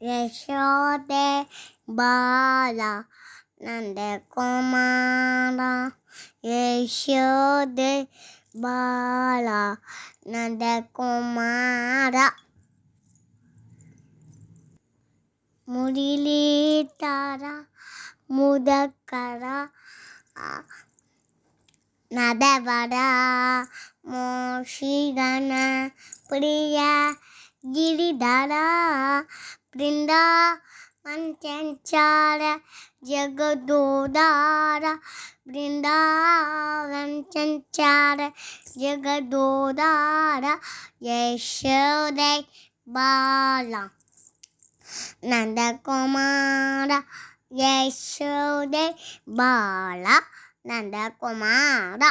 யசோதே பாலா നന്ദകുമാരാ യശോദ ബാല നന്ദകുമാര മുരളീതര മുദക്കര നദവര മോഷിഗണ പ്രിയ ഗിരിധര वृन्दावन चञ्चार जगदोदार वृन्दावन चञ्चार जगदोदार यशोदय बाला നന്ദകുമാര യശോദ ബാല നന്ദകുമാര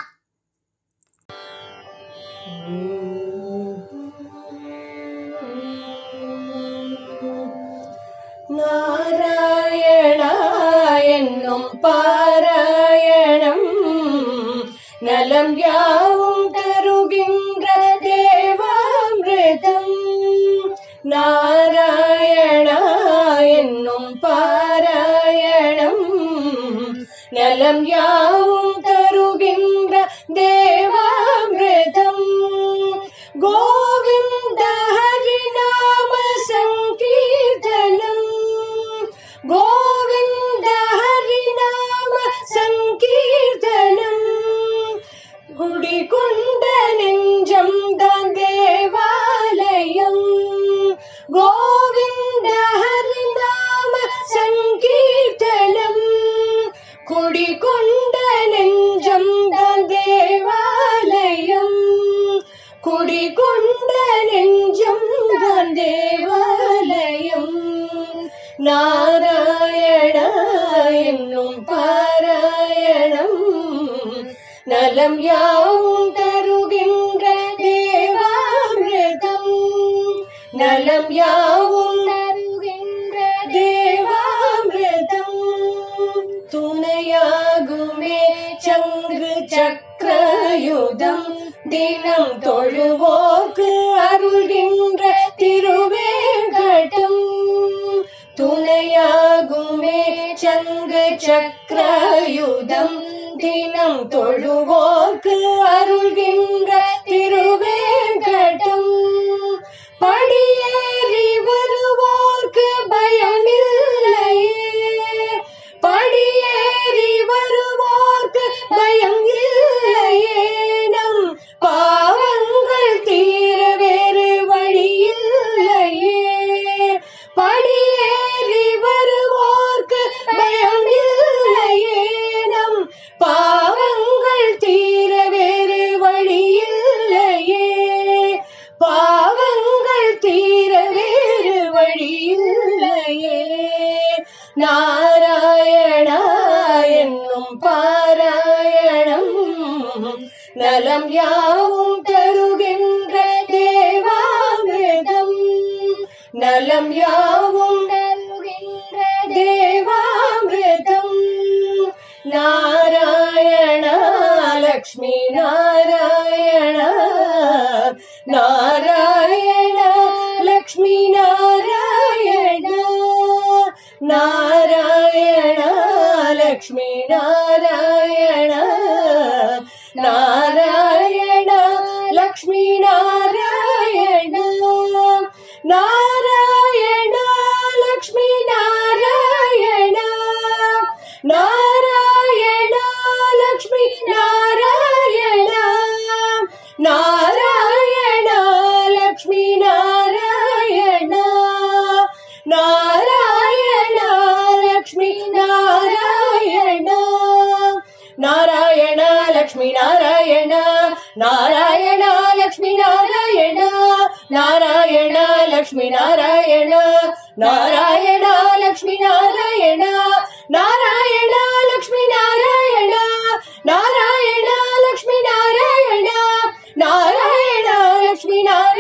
பாராயணம். நலம் யாவும் தருகின்ற தேவாமிரதம். நாராயணா என்னும் பாராயணம். நலம் யாவும் குடிகொண்ட நெஞ்சம் தான் தேவாலயம் கோவிந்த ஹரிநாம சங்கீர்த்தனம். கொடி கொண்ட நெஞ்சம் தான் தேவாலயம் குடிகொண்ட நெஞ்சம் தான் தேவாலயம் நாராயண என்னும் பாராயணம். நலம் யாவும் நலம் யாவும் தருகின்ற தேவாமிருதம் துணையாகுமே சங்கு சக்கரயுதம் தினம் தொழுவோர்க்கு அருள்கின்ற திருவேங்கடம் துணையாகுமே சங்கு சக்கரயுதம் தினம் தொழுவோர்க்கு அருள்கின்ற திருவேங்கடம் பாராயணம் நலம் யாவும் தருகின்ற தேவாமிருதம் நலம் யாவும் தருகின்ற தேவாமிருதம் நாராயண லக்ஷ்மி நாராயண நாராயண லக்ஷ்மி நாராயண நாராயண लक्ष्मी नारायण नारायण लक्ष्मी नारायण नारायण लक्ष्मी नारायण नारायण लक्ष्मी नारायण ಲಕ್ಷ್ಮೀ ನಾರಾಯಣ ನಾರಾಯಣ ಲಕ್ಷ್ಮೀ ನಾರಾಯಣ ನಾರಾಯಣ ಲಕ್ಷ್ಮೀ ನಾರಾಯಣ ನಾರಾಯಣ ಲಕ್ಷ್ಮೀ ನಾರಾಯಣ ನಾರಾಯಣ ಲಕ್ಷ್ಮೀ ನಾರಾಯಣ ನಾರಾಯಣ ಲಕ್ಷ್ಮೀ ನಾರಾಯಣ ನಾರಾಯಣ ಲಕ್ಷ್ಮೀ ನಾರಾಯಣ